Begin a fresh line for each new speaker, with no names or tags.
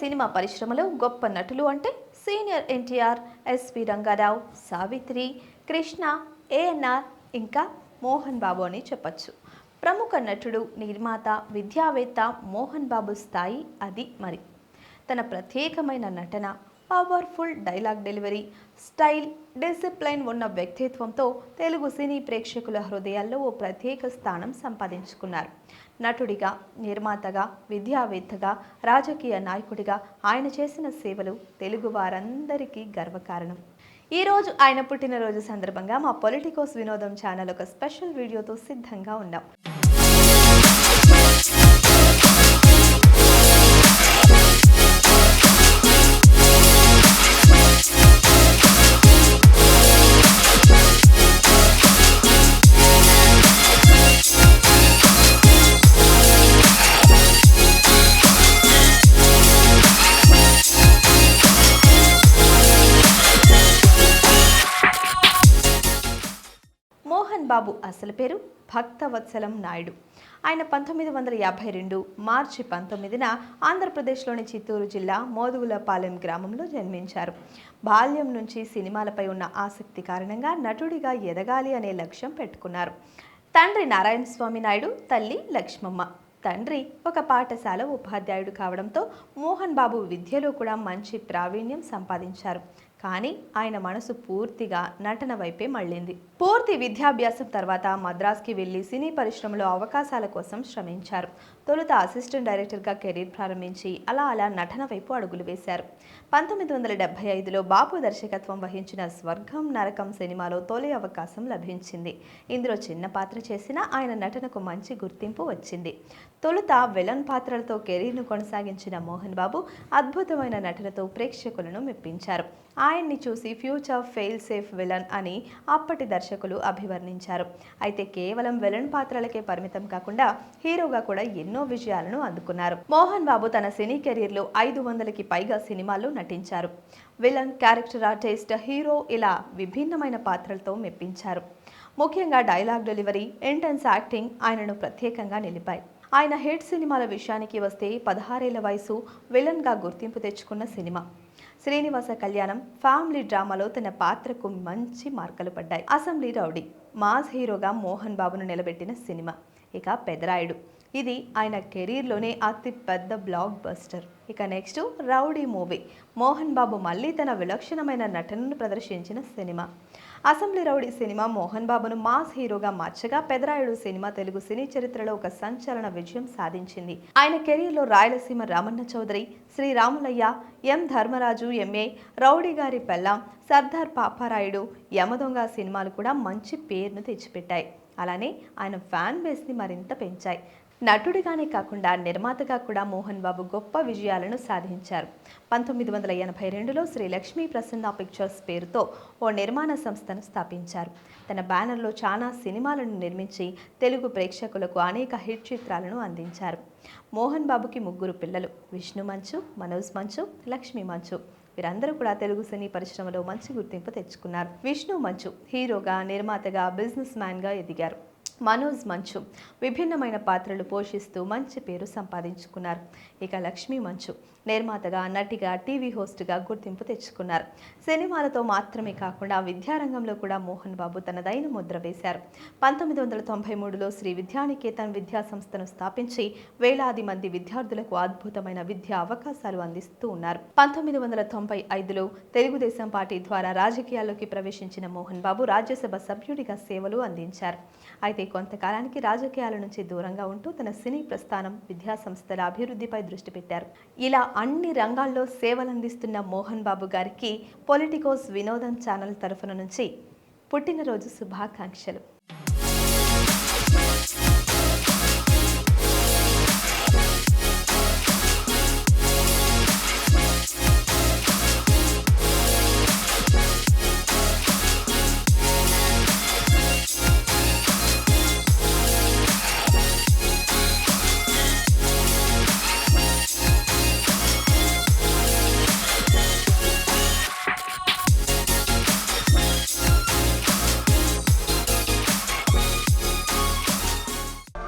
Cinema పరిశ్రమలో గొప్ప నటులు అంటే సీనియర్ ఎన్టీఆర్ ఎస్వి రంగారావు సావిత్రి కృష్ణ ఏఎన్ఆర్ ఇంకా మోహన్ బాబు అని చెప్పచ్చు. ప్రముఖ నటుడు నిర్మాత విద్యావేత్త మోహన్ బాబు స్థాయి అది మరి. తన ప్రత్యేకమైన నటన powerful dialogue delivery style discipline ఉన్న వ్యక్తిత్వంతో తెలుగు సినీ ప్రేక్షకుల హృదయాల్లో ఓ ప్రత్యేక స్థానం సంపాదించుకున్నారు. నటుడిగా నిర్మాతగా విద్యావేత్తగా రాజకీయ నాయకుడిగా ఆయన చేసిన సేవలు తెలుగు వారందరికీ గర్వకారణం. ఈ రోజు ఆయన పుట్టినరోజు సందర్భంగా మా పొలిటికోస్ వినోదం ఛానల్ ఒక స్పెషల్ వీడియోతో సిద్ధంగా ఉన్నాం. బాబు అసలు పేరు? భక్తవత్సలం నాయుడు. ఆయన పంతొమ్మిది వందల యాభై రెండు మార్చి పంతొమ్మిదిన ఆంధ్రప్రదేశ్లోని చిత్తూరు జిల్లా మోదుగులపాలెం గ్రామంలో జన్మించారు. బాల్యం నుంచి సినిమాలపై ఉన్న ఆసక్తి కారణంగా నటుడిగా ఎదగాలి అనే లక్ష్యం పెట్టుకున్నారు. తండ్రి నారాయణ స్వామి నాయుడు తల్లి లక్ష్మమ్మ. తండ్రి ఒక పాఠశాల ఉపాధ్యాయుడు కావడంతో మోహన్ బాబు విద్యలో కూడా మంచి ప్రావీణ్యం సంపాదించారు. కానీ ఆయన మనసు పూర్తిగా నటన వైపే మళ్ళింది. పూర్తి విద్యాభ్యాసం తర్వాత మద్రాస్కి వెళ్ళి సినీ పరిశ్రమలో అవకాశాల కోసం శ్రమించారు. తొలుత అసిస్టెంట్ డైరెక్టర్గా కెరీర్ ప్రారంభించి అలా అలా నటన వైపు అడుగులు వేశారు. పంతొమ్మిది వందల డెబ్బై ఐదులో బాపు దర్శకత్వం వహించిన స్వర్గం నరకం సినిమాలో తొలి అవకాశం లభించింది. ఇందులో చిన్న పాత్ర చేసిన ఆయన నటనకు మంచి గుర్తింపు వచ్చింది. తొలుత విలన్ పాత్రలతో కెరీర్ను కొనసాగించిన మోహన్ బాబు అద్భుతమైన నటనతో ప్రేక్షకులను మెప్పించారు. ఆయన్ని చూసి ఫ్యూచర్ ఫెయిల్ సేఫ్ విలన్ అని అప్పటి దర్శకులు అభివర్ణించారు. అయితే కేవలం విలన్ పాత్రలకే పరిమితం కాకుండా హీరోగా కూడా ఎన్నో విజయాలను అందుకున్నారు. మోహన్ బాబు తన సినీ కెరీర్లో ఐదు వందలకి పైగా సినిమాల్లో నటించారు. విలన్ క్యారెక్టర్ ఆర్టిస్ట్ హీరో ఇలా విభిన్నమైన పాత్రలతో మెప్పించారు. ముఖ్యంగా డైలాగ్ డెలివరీ ఇంటెన్స్ యాక్టింగ్ ఆయనను ప్రత్యేకంగా నిలిపాయి. ఆయన హిట్ సినిమాల విషయానికి వస్తే పదహారేళ్ళ వయసు విలన్గా గుర్తింపు తెచ్చుకున్న సినిమా. శ్రీనివాస కళ్యాణం ఫ్యామిలీ డ్రామాలో తన పాత్రకు మంచి మార్కలు పడ్డాయి. అసెంబ్లీ రౌడీ మాస్ హీరోగా మోహన్ బాబును నిలబెట్టిన సినిమా. ఇక పెదరాయుడు. ఇది ఆయన కెరీర్లోనే అతి పెద్ద బ్లాక్ బస్టర్ ఇక next rowdy movie. Mohan Babu మళ్ళీ తన విలక్షణమైన నటనను ప్రదర్శించిన cinema. Assembly rowdy cinema Mohan బాబును మాస్ హీరోగా మార్చగా పెదరాయుడు సినిమా తెలుగు సినీ చరిత్రలో ఒక సంచలన విజయం సాధించింది. ఆయన కెరీర్లో Rayalaseema Ramanna Chowdary Sriramulayya M Dharmaraju MA rowdy గారి పెళ్ళాం సర్దార్ పాపారాయుడు యమదొంగ సినిమాలు కూడా మంచి పేరును తెచ్చిపెట్టాయి. అలానే ఆయన ఫ్యాన్ బేస్ని మరింత పెంచాయి. నటుడిగానే కాకుండా నిర్మాతగా కూడా మోహన్ బాబు గొప్ప విజయాలను సాధించారు. పంతొమ్మిది వందల ఎనభై రెండులో శ్రీ లక్ష్మీ ప్రసన్న పిక్చర్స్ పేరుతో ఓ నిర్మాణ సంస్థను స్థాపించారు. తన బ్యానర్లో చాలా సినిమాలను నిర్మించి తెలుగు ప్రేక్షకులకు అనేక హిట్ చిత్రాలను అందించారు. మోహన్ బాబుకి ముగ్గురు పిల్లలు విష్ణు మంచు మనోజ్ మంచు లక్ష్మీ మంచు. వీరందరూ కూడా తెలుగు సినీ పరిశ్రమలో మంచి గుర్తింపు తెచ్చుకున్నారు. విష్ణు మంచు హీరోగా నిర్మాతగా బిజినెస్ మ్యాన్గా ఎదిగారు. మనోజ్ మంచు. విభిన్నమైన పాత్రలు పోషిస్తూ మంచి పేరు సంపాదించుకున్నారు. ఇక లక్ష్మీ మంచు నిర్మాతగా నటిగా టీవీ హోస్ట్గా గుర్తింపు తెచ్చుకున్నారు. సినిమాలతో మాత్రమే కాకుండా విద్యారంగంలో కూడా మోహన్ బాబు తనదైన ముద్ర వేశారు. పంతొమ్మిది వందల తొంభై మూడులో శ్రీ విద్యానికేతన్ విద్యా సంస్థను స్థాపించి వేలాది మంది విద్యార్థులకు అద్భుతమైన విద్యా అవకాశాలు అందిస్తూ ఉన్నారు. పంతొమ్మిది వందల తొంభై ఐదులో తెలుగుదేశం పార్టీ ద్వారా రాజకీయాల్లోకి ప్రవేశించిన మోహన్ బాబు రాజ్యసభ సభ్యుడిగా సేవలు అందించారు. అయితే కొంతకాలానికి రాజకీయాల నుంచి దూరంగా ఉంటూ తన సినీ ప్రస్థానం విద్యా సంస్థల అభివృద్ధిపై దృష్టి పెట్టారు. ఇలా అన్ని రంగాల్లో సేవలందిస్తున్న మోహన్ బాబు గారికి పొలిటికోస్ వినోదం ఛానల్ తరఫున నుంచి పుట్టినరోజు శుభాకాంక్షలు.